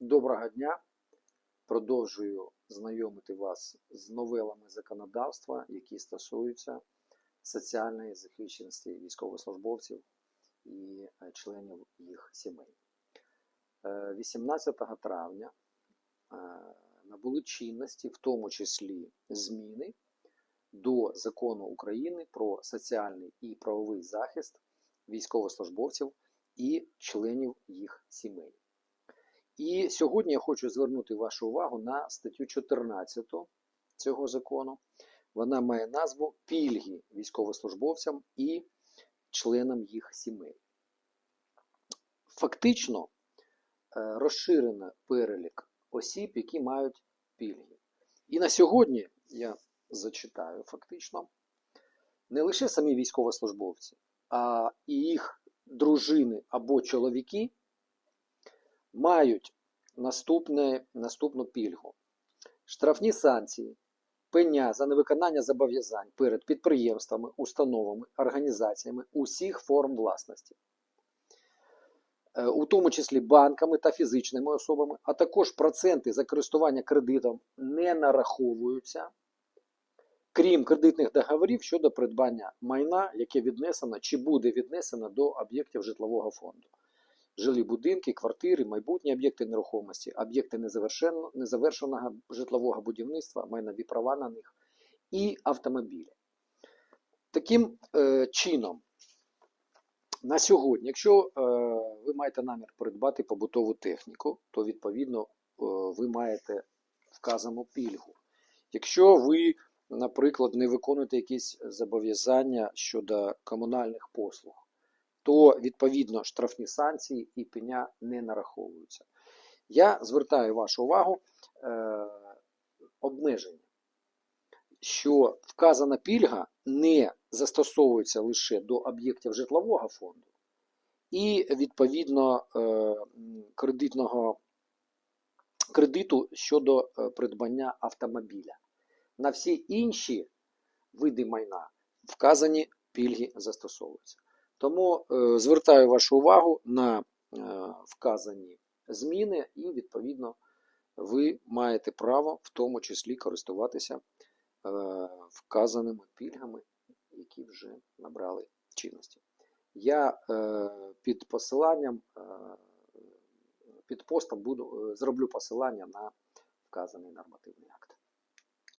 Доброго дня. Продовжую знайомити вас з новелами законодавства, які стосуються соціальної захищеності військовослужбовців і е, членів їх сімей. Е, 18 травня е, набули чинності, в тому числі зміни до закону України про соціальний і правовий захист військовослужбовців і членів їх сімей. І сьогодні я хочу звернути вашу увагу на статтю 14 цього закону. Вона має назву Пільги військовослужбовцям і членам їх сімей. Фактично е, розширено перелік осіб, які мають пільги. І на сьогодні я зачитаю фактично не лише самі військовослужбовці, а і їх дружини або чоловіки мають наступне, наступну пільгу. Штрафні санкції, пеня за невиконання зобов'язань перед підприємствами, установами, організаціями усіх форм власності, Е, у тому числі банками та фізичними особами, а також проценти за користування кредитом не нараховуються, крім кредитних договорів щодо придбання майна, яке віднесено чи буде віднесено до об'єктів житлового фонду. Жилі будинки, квартири, майбутні об'єкти нерухомості, об'єкти незавершеного житлового будівництва, майнові права на них і автомобілі. Таким е, чином, на сьогодні, якщо е, ви маєте намір придбати побутову техніку, то відповідно е, ви маєте вказану пільгу. Якщо ви, наприклад, не виконуєте якісь зобов'язання щодо комунальних послуг, то відповідно штрафні санкції і пеня не нараховуються. Я звертаю вашу увагу е, обмеження, що вказана пільга не застосовується лише до об'єктів житлового фонду і відповідно е, кредитного кредиту щодо е, придбання автомобіля. На всі інші види майна вказані пільги застосовуються. Тому е, звертаю вашу увагу на е, вказані зміни, і відповідно ви маєте право в тому числі користуватися е, вказаними пільгами, які вже набрали чинності. Я під посиланням, під постом буду, зроблю посилання на вказаний нормативний акт.